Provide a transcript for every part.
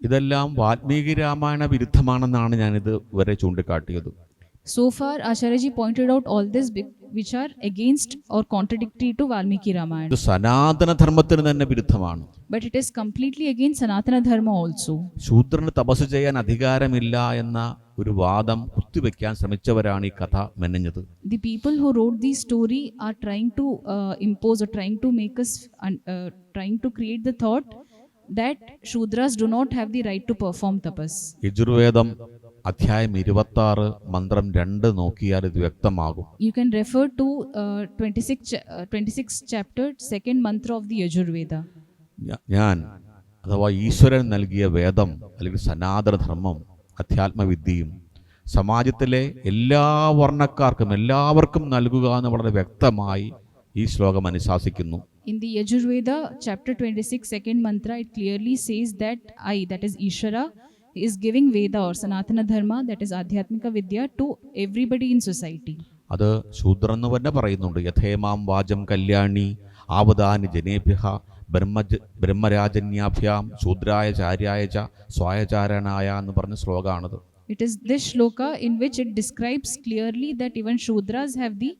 ഇതെല്ലാം വാൽമീകി രാമായണ വിരുദ്ധമാണെന്നാണ് ഞാനിത് വരെ ചൂണ്ടിക്കാട്ടിയത് So far, Acharya ji pointed out all this which are against or contradictory to Valmiki Ramayana. ഇത് സനാതനധർമ്മത്തിന് തന്നെ വിരുദ്ധമാണ് But it is completely against Sanatana Dharma also. ശൂദ്രന് തപസ് ചെയ്യാൻ അധികാരമില്ല എന്ന ഒരു വാദം കുത്തിവെക്കാൻ ശ്രമിച്ചവരാണ് ഈ കഥ മെനഞ്ഞത് The people who wrote this story are trying to uh, impose or trying to make us, un- uh, trying to create the thought that Shudras do not have the right to perform tapas. Yajurveda അധ്യായം ഇരുപത്തി ആറ് മന്ത്രം രണ്ട് നോക്കിയാൽ ഇത് വ്യക്തമാകും You can refer to uh, 26, cha- uh, 26 chapter, second mantra of the Yajurveda. ഞ- ഞാൻ അഥവാ ഈശ്വരൻ നൽകിയ വേദം അല്ലെങ്കിൽ സനാതനധർമ്മം അധ്യാത്മവിദ്യയും സമാജത്തിലെ എല്ലാ വർണക്കാർക്കും എല്ലാവർക്കും നൽകുക എന്ന് വളരെ വ്യക്തമായി ഈ ശ്ലോകം അനുശാസിക്കുന്നു In the Yajurveda, chapter 26, second mantra, it clearly says that I, that is Ishara, is giving Veda or Sanatana Dharma, that is Adhyatmika Vidya, to everybody in society. അത് ശൂദ്രൻ എന്ന് തന്നെ പറയുന്നുണ്ട് യഥേമാം വാചം കല്യാണി ആവദാനി ജനേഭ്യ ബ്രഹ്മജ ബ്രഹ്മരാജന്യാഭ്യാം ശൂദ്രായ ചാര്യായ ച സ്വായചാരണായ എന്ന് പറഞ്ഞ ശ്ലോകമാണിത് It is this shloka in which it describes clearly that even Shudras have the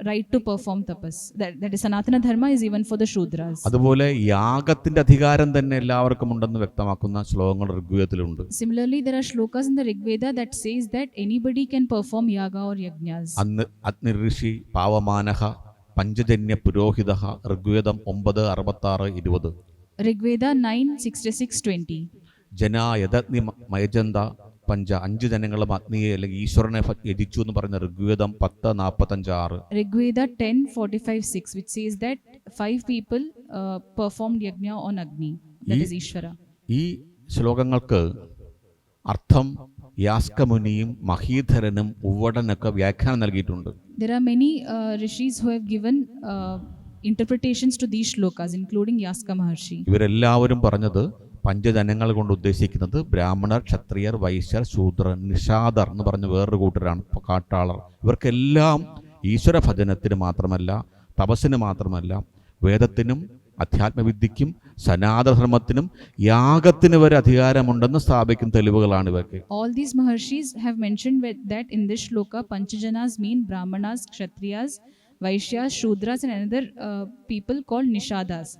right to perform tapas. That, that is Sanatana Dharma is even for the Shudras. അതുപോലെ യാഗത്തിന്റെ അധികാരം തന്നെ എല്ലാവർക്കും ഉണ്ടെന്ന് വ്യക്തമാക്കുന്ന ശ്ലോകങ്ങൾ ഋഗ്വേദത്തിലുണ്ട് Similarly, there are shlokas in the Rig Veda that says that anybody can perform yaga or yajnas. അന്ന് അഗ്നിഋഷി പാവമാനഹ പഞ്ചജന്യ പുരോഹിത ഋഗ്വേദം ഒമ്പത് അറുപത്തി ആറ് ഇരുപത് Rig Veda 9, 66, 20. ജനാ മയജന്ത പഞ്ച അഞ്ച് ജനങ്ങളും അഗ്നിയെ അല്ലെങ്കിൽ ഈശ്വരനെ യജിച്ചു എന്ന് പറയുന്ന ഋഗ്വേദം പത്ത് നാൽപ്പത്തഞ്ച് ആറ് Rigveda Veda 10, 45, 6, which says that five people uh, performed yajna on Agni, that is Ishvara. ഈ ശ്ലോകങ്ങൾക്ക് അർത്ഥം യാസ്കമുനിയും മഹീധരനും ഉവ്വടനൊക്കെ വ്യാഖ്യാനം നൽകിയിട്ടുണ്ട് There are many uh, rishis who have given uh, interpretations to these shlokas, including Yaska Maharshi. ഇവരെല്ലാവരും പറഞ്ഞത് പഞ്ചജനങ്ങൾ കൊണ്ട് ഉദ്ദേശിക്കുന്നത് ബ്രാഹ്മണർ ക്ഷത്രിയർ വൈശ്യർ ശൂദ്രർ നിഷാദർ എന്ന് പറഞ്ഞ വേറൊരു കൂട്ടരാണ് കാട്ടാളർ ഇവർക്കെല്ലാം ഈശ്വര ഭജനത്തിന് മാത്രമല്ല തപസ്സിന് മാത്രമല്ല വേദത്തിനും അധ്യാത്മവിദ്യക്കും സനാതനധർമ്മത്തിനും യാഗത്തിന് വരെ അധികാരമുണ്ടെന്ന് സ്ഥാപിക്കുന്ന തെളിവുകളാണ് ഇവർക്ക് all these maharshis have mention with- that in this shloka, Panchajanas mean Brahmanas, Kshatriyas, Vaishyas, Shudras, and another call Nishadas.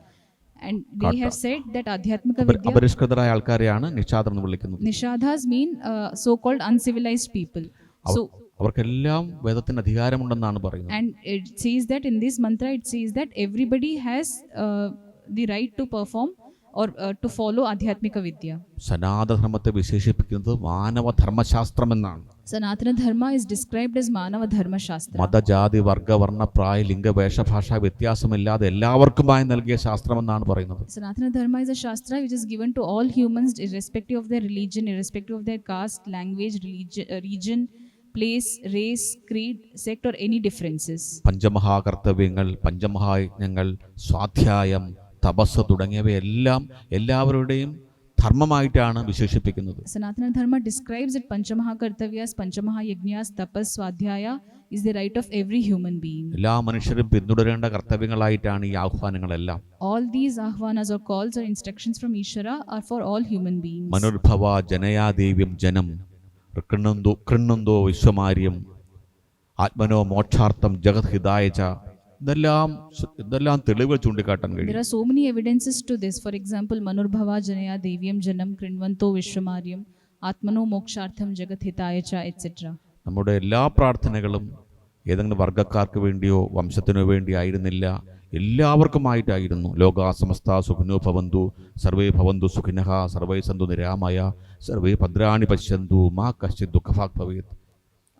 And they have said that Adhyatmika അപ- Vidya, അപരിഷ്കൃതരായ ആൾക്കാരെയാണ് നിഷാദർ എന്ന് വിളിക്കുന്നത് Nishadas mean uh, so called uncivilized people. So, അവർക്കെല്ലാം വേദത്തിന് അധികാരമുണ്ടെന്നാണ് പറയുന്നത് and it says that in this mantra, it says that everybody has uh, the right to perform or uh, to follow Adhyatmika Vidya. സനാതനധർമ്മത്തെ വിശേഷിപ്പിക്കുന്നത് മാനവധർമ്മശാസ്ത്രം എന്നാണ് Sanatana Dharma is described as Manava Dharma Shastra. മതജാതി വർഗ വർണ പ്രായ ലിംഗ വേഷഭാഷ വ്യത്യാസമില്ലാതെ എല്ലാവർക്കുമായി നൽകിയ ശാസ്ത്രമെന്നാണ് പറയുന്നത് Sanatana Dharma is a Shastra which is given to all humans, irrespective of their religion, irrespective of their caste, language, religion, uh, region place, race, creed, sect, or any differences. പഞ്ചമഹാകർത്തവ്യങ്ങൾ പഞ്ചമഹായജ്ഞങ്ങൾ സ്വാധ്യായം തപസ് തുടങ്ങിയവയെല്ലാം എല്ലാവരുടെയും ധർമ്മമായിട്ടാണ് വിശേഷിപ്പിക്കുന്നത് Sanatana Dharma describes that Panchamaha Kartavyas, Panchamaha Yajnas, Tapas, Swadhyaya is the right of every human being. എല്ലാ മനുഷ്യരും പിന്തുടരേണ്ട കർത്തവ്യങ്ങളായിട്ടാണ് ഈ ആഹ്വാനങ്ങളെല്ലാം All these ahvanas or calls or instructions from Ishvara are for all human beings. മനുർഭവ ജനയാദേവ്യം ജനം കൃണ്ണന്തോ കൃണ്ണന്തോ വിശ്വമാര്യം ആത്മനോ മോക്ഷാർത്ഥം ജഗത് ഹിതായച്ച ഇതെല്ലാം ഇതെല്ലാം തെളിവുകൾ ചൂണ്ടിക്കാട്ടാൻ കഴിയും? There are so many evidences to this. For example, Manurbhava Janaya Devyam Janam Krinvanto Atmano Mokshartham Jagat Hitaya Cha നമ്മുടെ എല്ലാ പ്രാർത്ഥനകളും ഏതെങ്കിലും വർഗക്കാർക്ക് വേണ്ടിയോ വംശത്തിനോ വേണ്ടി ആയിരുന്നില്ല. എല്ലാവർക്കുമായിട്ടായിരുന്നു. ലോക സമസ്ത സുഖിനോ ഭവന്തു സർവേ ഭവന്തു സുഖിനഹ സർവേ സന്തു നിരാമയ സർവേ ഭദ്രാണി പശ്യന്തു മാ കശ്ചിത് ദുഃഖഭാഗ് ഭവേത്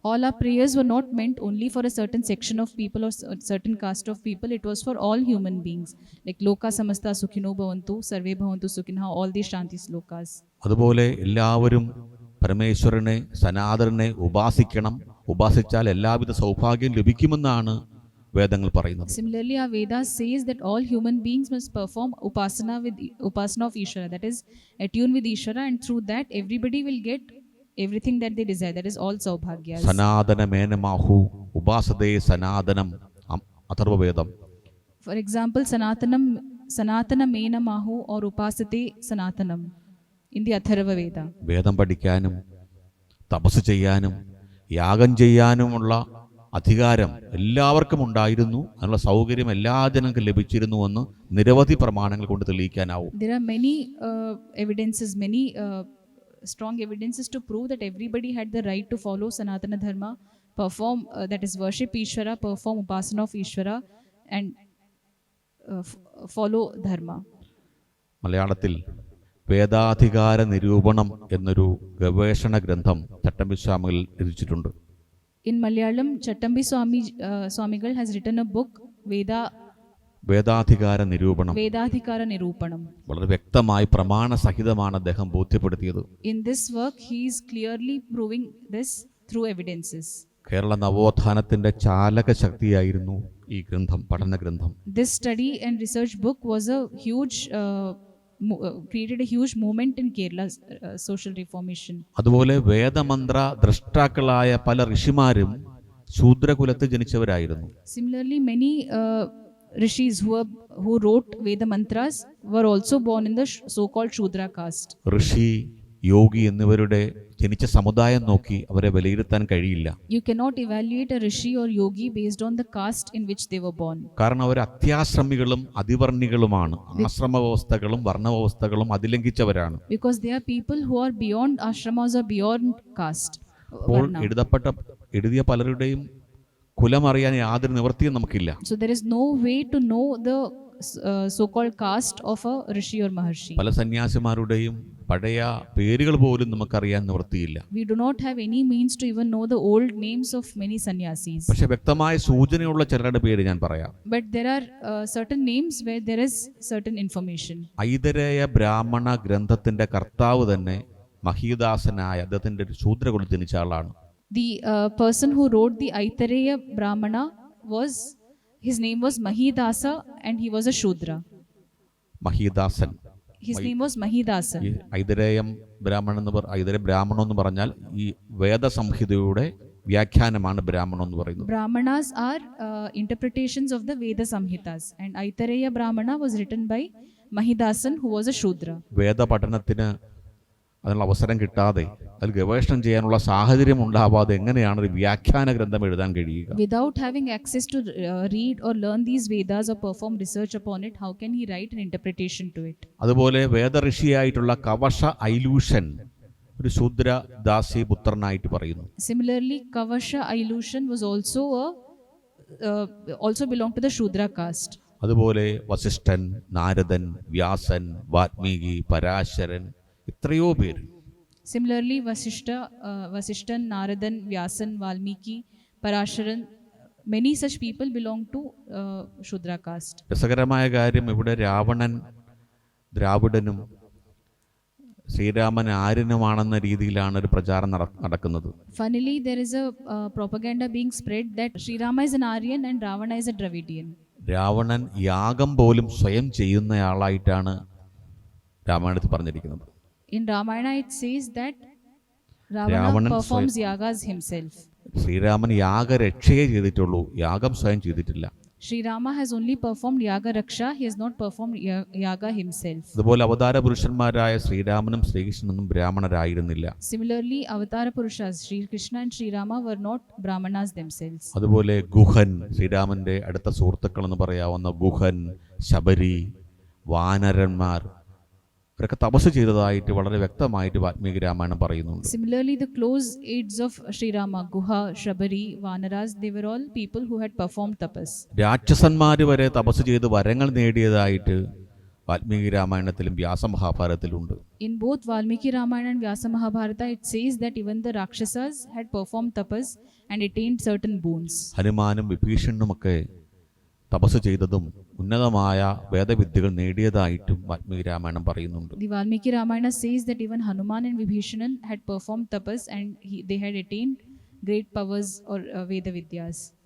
All our prayers were not meant only for a certain section of people or cer- certain caste of people. It was for all human beings. Like Loka Samasta Sukhino Bhavantu, Sarve Bhavantu Sukhinha, all these Shanti slokas. അതുപോലെ എല്ലാവരും പരമേശ്വരനെ സനാതനെ ഉപാസിക്കണം ഉപാസിച്ചാൽ എല്ലാവിധ സൗഭാഗ്യം ലഭിക്കുമെന്നാണ് വേദങ്ങൾ പറയുന്നത് Similarly, our Vedas says that all human beings must perform upasana with upasana of Ishvara, that is, attune with Ishvara, and through that, everybody will get everything that they desire. That is all saubhagyas. സനാതന മേനമാഹു ഉപാസതേ സനാതനം അം- Atharvaveda For example, Sanatanam Sanatana Mena Mahu or Upasate Sanatanam. in the Atharva Veda. വേദം പഠിക്കാനും തപസ് ചെയ്യാനും യാഗം ചെയ്യാനുമുള്ള അധികാരം എല്ലാവർക്കും ഉണ്ടായിരുന്നു അതിനുള്ള സൗകര്യം എല്ലാ ജനങ്ങൾക്കും ലഭിച്ചിരുന്നുവെന്ന് നിരവധി പ്രമാണങ്ങൾ കൊണ്ട് തെളിയിക്കാനാവും There are many uh, evidences, many uh, strong evidences to prove that everybody had the right to follow Sanatana Dharma, perform, uh, that is, worship Ishvara, perform Upasana of Ishvara, and uh, f- follow Dharma. മലയാളത്തിൽ വേദാധികാര നിരൂപണം എന്നൊരു ഗവേഷണ ഗ്രന്ഥം ചട്ടമ്പിസ്വാമികൾ രചിച്ചിട്ടുണ്ട് In Malayalam, Chattambi Swami, uh, Swamigal has written a book, Veda Vedadhikara Nirupanam. Vedadhikara Nirupanam. വളരെ വ്യക്തമായി പ്രമാണ സഹിതമാണ് അദ്ദേഹം ബോധ്യപ്പെടുത്തിയത്. In this work he is clearly proving this through evidences Kerala നവോത്ഥാനത്തിന്റെ ചാലക ശക്തിയായിരുന്നു ഈ ഗ്രന്ഥം പഠന ഗ്രന്ഥം this study and research book was a huge created a huge movement in Kerala social reformation അതുപോലെ വേദമന്ത്ര ദ്രഷ്ടാക്കളായ പല ഋഷിമാരും ശൂദ്രകുലത്തിൽ ജനിച്ചവരായിരുന്നു. Similarly many rishis who, are, who wrote Veda mantras were also born in the sh- so-called Shudra caste. ഋഷി യോഗി എന്നിവരുടെ ജനിച്ച സമുദായം നോക്കി അവരെ വിലയിരുത്താൻ കഴിയില്ല You cannot evaluate a rishi or yogi based on the caste in which they were born. കാരണം അവർ അത്യാശ്രമികളും അതിവർണികളുമാണ് ആശ്രമ വ്യവസ്ഥകളും വർണ്ണവ്യവസ്ഥകളും അതിലംഘിച്ചവരാണ് Because they are people who are beyond ashramas or beyond caste. uh, അപ്പോൾ varna. എഴുതപ്പെട്ട എഴുതിയ പലരുടെയും കുലം അറിയാൻ യാതൊരു നിവൃത്തിയും നമുക്കില്ല. So there is no way to know the so called caste of a rishi or maharshi പല സന്യാസിമാരുടെയും പഴയ പേരുകൾ പോലും നമുക്കറിയാൻ നിവൃത്തിയില്ല. We do not have any means to even know the old names of many sanyasis പക്ഷെ വ്യക്തമായ സൂചനയുള്ള ചിലരുടെ പേര് ഞാൻ പറയാം. But there are certain names where there is certain information Aitareya Brahmana ഗ്രന്ഥത്തിന്റെ കർത്താവ് തന്നെ മഹീദാസനായ അദ്ദേഹത്തിന്റെ ഒരു Shudra കൊടുത്തിനിച്ച The uh, person who wrote the Aitareya Brahmana was, his name was Mahidasa and he was a Shudra. Mahidasan. His name was Mahidasa. ഈ brahmana ബ്രാഹ്മണൻ എന്ന് പറ ഐതര ബ്രാഹ്മണം എന്ന് പറഞ്ഞാൽ ഈ വേദസംഹിതയുടെ വ്യാഖ്യാനമാണ് ബ്രാഹ്മണം എന്ന് പറയുന്നത് Brahmanas are uh, interpretations of the Veda Samhitas and Aitareya Brahmana was written by Mahidasan who was a Shudra. വേദപഠനത്തിന് അതിനുള്ള അവസരം കിട്ടാതെ അതിൽ ഗവേഷണം ചെയ്യാനുള്ള സാഹചര്യം ഉണ്ടാവാതെ എങ്ങനെയാണ് ഒരു വ്യാഖ്യാന ഗ്രന്ഥം എഴുതാൻ കഴിയുക? Without having access to read or learn these Vedas or perform research upon it how can he write an interpretation to it അതുപോലെ വേദ ഋഷിയായിട്ടുള്ള കവശ ഐലൂഷൻ ഒരു ശൂദ്ര ദാസി പുത്രനായിട്ട് പറയുന്നു. Similarly Kavasha Ailusha was also a also belong to the Shudra caste അതുപോലെ വസിഷ്ഠൻ നാരദൻ വ്യാസൻ വാത്മീകി പരാശരൻ എത്രയോ പേര്. Similarly Vasishtha Vasishthan Naradan Vyasan Valmiki Parasharan many such people belong to Shudra caste രസകരമായ കാര്യം ഇവിടെ രാവണൻ ദ്രാവിഡനും ശ്രീരാമൻ ആര്യനുമാണെന്ന രീതിയിലാണ് ഒരു പ്രചാരണം നടക്കുന്നത്. Funnily there is a propaganda being spread that Srirama is an Aryan and Ravana is a Dravidian Ravanan യാഗം പോലും സ്വയം ചെയ്യുന്നയാളായിട്ടാണ് രാമായണത്തിൽ പറഞ്ഞിരിക്കുന്നത്. In Ramayana, it says that Ravana performs yagas himself. Sreeraman യാഗരക്ഷയെ ചെയ്തിട്ടുള്ളൂ യാഗം സ്വയം ചെയ്തിട്ടില്ല Sri Rama has only performed yaga raksha, he has not performed ya- yaga himself. അതുപോലെ അവതാര പുരുഷന്മാരായ ശ്രീരാമനും ശ്രീകൃഷ്ണനും ബ്രാഹ്മണരായിരുന്നില്ല Similarly, Avatara Purushas, Sri Krishna and Sri Rama were not Brahmanas themselves. അതുപോലെ ഗുഹൻ ശ്രീരാമന്റെ അടുത്ത സുഹൃത്തുക്കൾ എന്ന് പറയാവുന്ന ഗുഹൻ ശബരി വാനരന്മാർ ഇവരൊക്കെ തപസ് ചെയ്തതായിട്ട് വളരെ വ്യക്തമായിട്ട് വാൽമീകി രാമായണം പറയുന്നുണ്ട് close aides of Sri Rama, Guha, Shabari, Vanaras, they were all people who had performed tapas. രാക്ഷസന്മാർ വരെ തപസ് ചെയ്ത് വരങ്ങൾ നേടിയതായിട്ട് Valmiki രാമായണത്തിലും വ്യാസമഹാഭാരതത്തിലുമുണ്ട് In both Valmiki Ramayana and Vyasa Mahabharata, it says that even the Rakshasas had performed tapas and attained certain boons. ഹനുമാനും വിഭീഷണനുമൊക്കെ തപസ് ചെയ്തതും ഉന്നതമായ വേദവിദ്യകൾ നേടിയതായിട്ടും വാൽമീകി രാമായണം പറയുന്നുണ്ട്. The Valmiki Ramayana says that even Hanuman and Vibhishanan had perform tapas and they had attained great powers or Vedavidyas